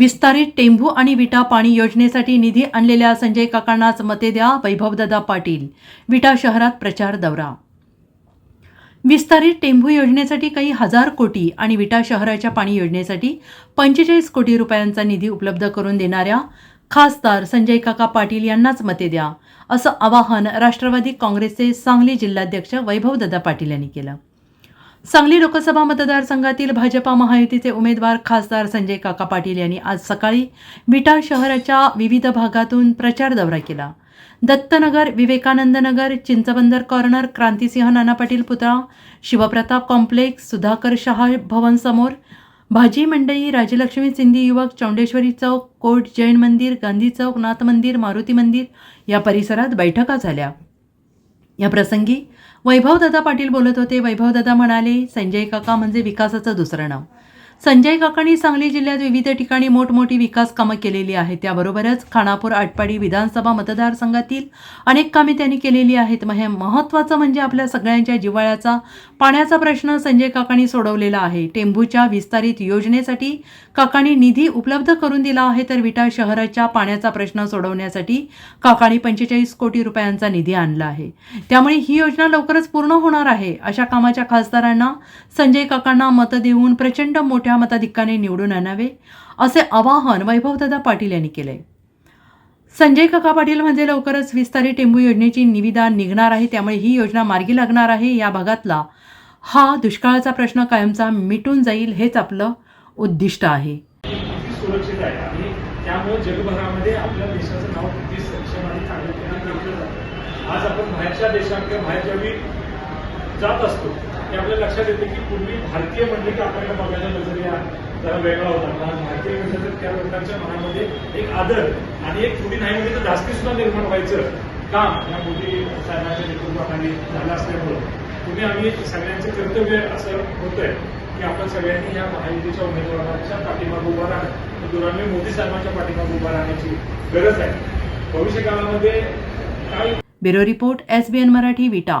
विस्तारित टेंभू आणि विटा पाणी योजनेसाठी निधी आणलेल्या संजय काकांनाच मते द्या वैभवदादा पाटील. विटा शहरात प्रचार दौरा. विस्तारित टेंभू योजनेसाठी काही हजार कोटी आणि विटा शहराच्या पाणी योजनेसाठी पंचेचाळीस कोटी रुपयांचा निधी उपलब्ध करून देणाऱ्या खासदार संजय काका पाटील यांनाच मते द्या असं आवाहन राष्ट्रवादी काँग्रेसचे सांगली जिल्हाध्यक्ष वैभवदादा पाटील यांनी केलं. सांगली लोकसभा मतदारसंघातील भाजपा महायुतीचे उमेदवार खासदार संजय काका पाटील यांनी आज सकाळी विटा शहराच्या विविध भागातून प्रचार दौरा केला. दत्तनगर विवेकानंद नगर चिंचबंदर कॉर्नर क्रांतिसिंह नाना पाटील पुतळा शिवप्रताप कॉम्प्लेक्स सुधाकर शहा भवन समोर भाजी मंडई राजलक्ष्मी सिंधी युवक चौंडेश्वरी चौक कोट जैन मंदिर गांधी चौक नाथ मंदिर मारुती मंदिर या परिसरात बैठका झाल्या. या प्रसंगी वैभवदादा पाटील बोलत होते. वैभवदादा म्हणाले संजय काका म्हणजे विकासाचं दुसरं नाव. संजय काकांनी सांगली जिल्ह्यात विविध ठिकाणी मोठमोठी विकास कामं केलेली आहेत. त्याबरोबरच खानापूर आटपाडी विधानसभा मतदारसंघातील अनेक कामे त्यांनी केलेली आहेत. महे महत्त्वाचं म्हणजे आपल्या सगळ्यांच्या जिव्हाळ्याचा पाण्याचा प्रश्न संजय काकांनी सोडवलेला आहे. टेंभूच्या विस्तारित योजनेसाठी काकांनी निधी उपलब्ध करून दिला आहे तर विटा शहराच्या पाण्याचा प्रश्न सोडवण्यासाठी काकांनी पंचेचाळीस कोटी रुपयांचा निधी आणला आहे. त्यामुळे ही योजना लवकरच पूर्ण होणार आहे. अशा कामाच्या खासदारांना संजय काकांना मतं देऊन प्रचंड मोठ्या मताधिक्याने निवडून आणावे असे आवाहन वैभवदादा पाटील यांनी केले संजय काका पाटील म्हणजे लवकरच विस्तारित टेंबू योजनेची निविदा निघणार आहे त्यामुळे ही योजना मार्गी लागणार आहे या भागातला हा दुष्काळाचा प्रश्न कायमचा मिटून जाईल हेच आपलं उद्दिष्ट आहे. सुरक्षित आहे आणि त्यामुळे जगभरामध्ये आपल्या देशाचं नाव किती सक्षम आणि चांगल्या आज आपण बाहेरच्या देशात किंवा जात असतो ते आपल्या लक्षात येते की पूर्वी भारतीय म्हणजे की आपल्याला बघायला नजरिया जरा वेगळा होता कारण भारतीय म्हणजे त्या लोकांच्या मनामध्ये एक आदर आणि एक थोडी नाही म्हणजे तर जास्ती सुद्धा निर्माण व्हायचं. काम या मोदी साहेबांच्या नेतृत्वाखाली झालं असल्यामुळं. तुम्ही आम्ही सगळ्यांचं कर्तव्य असं होतंय की आपण सगळ्यांनी या महायुतीच्या उमेदवारांच्या पाठीमागे उभा राहणं. दुराने मोदी साहेबांच्या पाठीमागे उभा राहण्याची गरज आहे. भविष्य काळामध्ये काय bureau report S B N Marathi Vita.